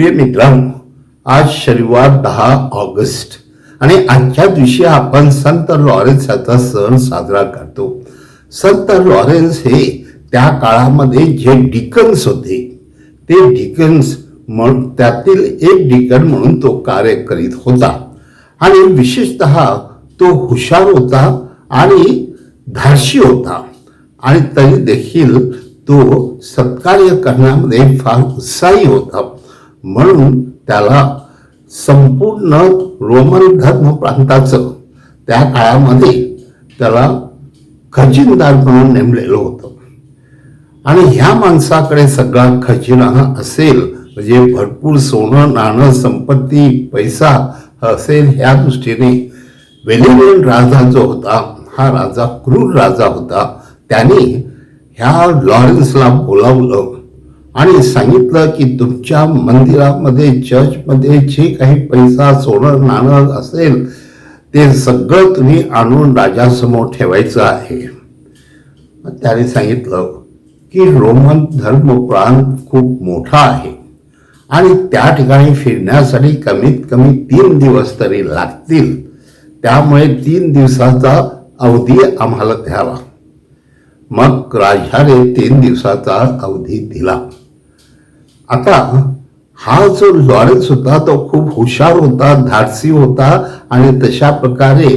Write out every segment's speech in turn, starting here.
प्रिय मित्रांनो आज शनिवार दहा ऑगस्ट आणि आजच्या दिवशी आपण संत लॉरेन्स याचा सण साजरा करतो. संत लॉरेन्स हे त्या काळामध्ये जे डिकन्स होते ते डिकन्स म्हणून त्यातील एक डिकन म्हणून तो कार्य करीत होता. आणि विशेषत तो हुशार होता आणि धाडशी होता. आणि तरी देखील तो सत्कार्य करण्यामध्ये फार उत्साही होता. म्हणून त्याला संपूर्ण रोमन धर्म प्रांताचं त्या काळामध्ये त्याला खजिनदार म्हणून नेमलेलं होतं. आणि ह्या माणसाकडे सगळा खजिना असेल म्हणजे भरपूर सोनं नाणं संपत्ती पैसा असेल ह्या दृष्टीने वेलेनियन राजा जो होता हा राजा क्रूर राजा होता त्याने ह्या लॉरेन्सला बोलावलं. आणि सांगितलं की तुमच्या मंदिरामध्ये चर्चमध्ये जे काही पैसा सोनं नाणं असेल ते सगळं तुम्ही आणून राजासमोर ठेवायचं आहे. त्याने सांगितलं की रोमन धर्मप्रांत खूप मोठा आहे आणि त्या ठिकाणी फिरण्यासाठी कमीत कमी तीन दिवस तरी लागतील. त्यामुळे तीन दिवसाचा अवधी आम्हाला द्यावा. मग राजाने तीन दिवसाचा अवधी दिला. आता हा जो लॉरेन्स होता तो खूप हुशार होता धाडसी होता आणि तशा प्रकारे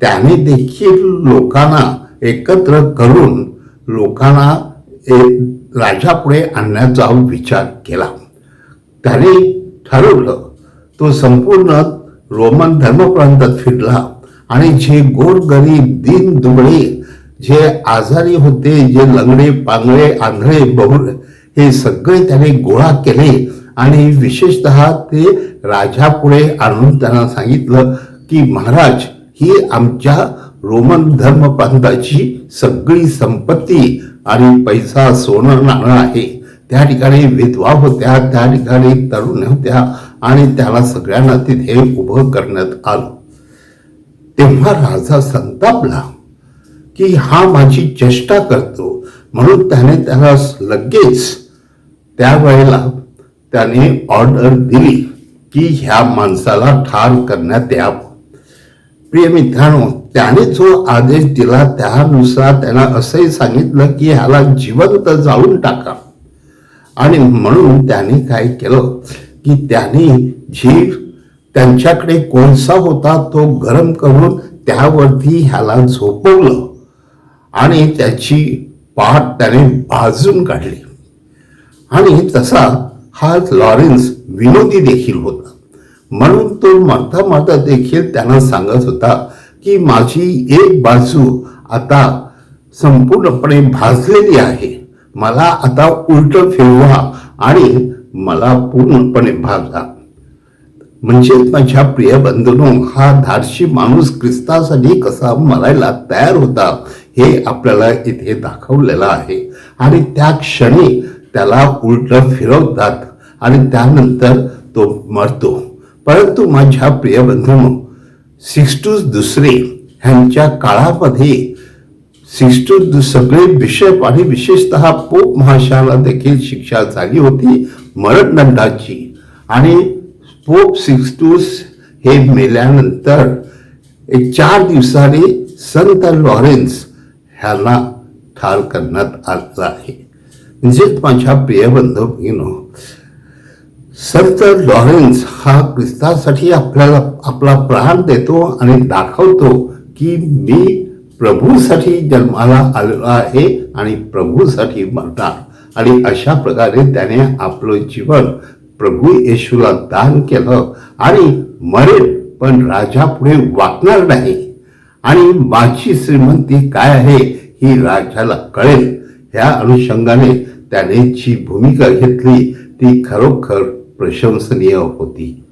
त्याने देखील लोकांना एकत्र करून लोकांना राजापुढे आणण्याचा विचार केला. त्याने ठरवलं तो संपूर्ण रोमन धर्मप्रांतात फिरला आणि जे गोरगरीब दीन दुबळे जे आजारी होते जे लंगडे पांगळे आंधळे बहु हे सगळे त्याने गोळा केले आणि विशेषतः ते राजापुढे आणून त्यांना सांगितलं की महाराज ही आमच्या रोमन धर्म सगळी संपत्ती आणि पैसा सोनं नाणं आहे. त्या ठिकाणी विधवा होत्या त्या ठिकाणी तरुण होत्या आणि त्याला सगळ्यांना तिथे उभं करण्यात आलं. तेव्हा राजा संतापला की हा माझी चेष्टा करतो. म्हणून त्याने त्याला लगेच त्यावेळेला त्याने ऑर्डर दिली की ह्या माणसाला ठार करण्यात यावं. प्रिय मित्रांनो त्याने जो आदेश दिला त्यानुसार त्याला असंही सांगितलं की ह्याला जिवंत जाळून टाका. आणि म्हणून त्याने काय केलं की त्याने झीर त्यांच्याकडे कोळसा होता तो गरम करून त्यावरती ह्याला झोपवलं. आणि त्याची पाठ त्याने भाजून काढली. आणि तसा हा लॉरेन्स विनोदी देखील होता. म्हणून तो मरता मरता देखील त्यांना सांगत होता की माझी एक बाजू आता संपूर्णपणे भाजलेली आहे. मला आता उलट फिरवा आणि मला पूर्णपणे भाजा म्हणजे माझ्या प्रिय बंधनो हा धाडशी माणूस ख्रिस्तासाठी कसा मरायला तयार होता हे आपल्याला इथे दाखवलेलं आहे. आणि त्या क्षणी त्याला उलट फिरवतात आणि त्यानंतर तो मरतो. परंतु माझ्या प्रिय बंधूंनो सिक्स्टूस दुसरे ह्यांच्या काळामध्ये सिक्स्टूस सगळे बिशप आणि विशेषतः पोप महाशयाला देखील शिक्षा झाली होती मरणदंडाची. आणि पोप सिक्स्टूस हे मेल्यानंतर एक चार दिवसाने संत लॉरेन्स ह्यांना ठार करण्यात आलं आहे. म्हणजेच माझ्या प्रिय बंधू भगिनो संत लॉरेन्स हा ख्रिस्तासाठी आपल्याला आपला प्राण देतो आणि दाखवतो की मी प्रभूसाठी जन्माला आलेलो आहे आणि प्रभूसाठी मरणार. आणि अशा प्रकारे त्याने आपलं जीवन प्रभू येशूला दान केलं आणि मरेल पण राजा पुढे वाकणार नाही. आणि माझी श्रीमंती काय आहे ही राजाला कळेल. ह्या अनुषंगाने त्याने जी भूमिका घेतली ती खरोखर प्रशंसनीय होती.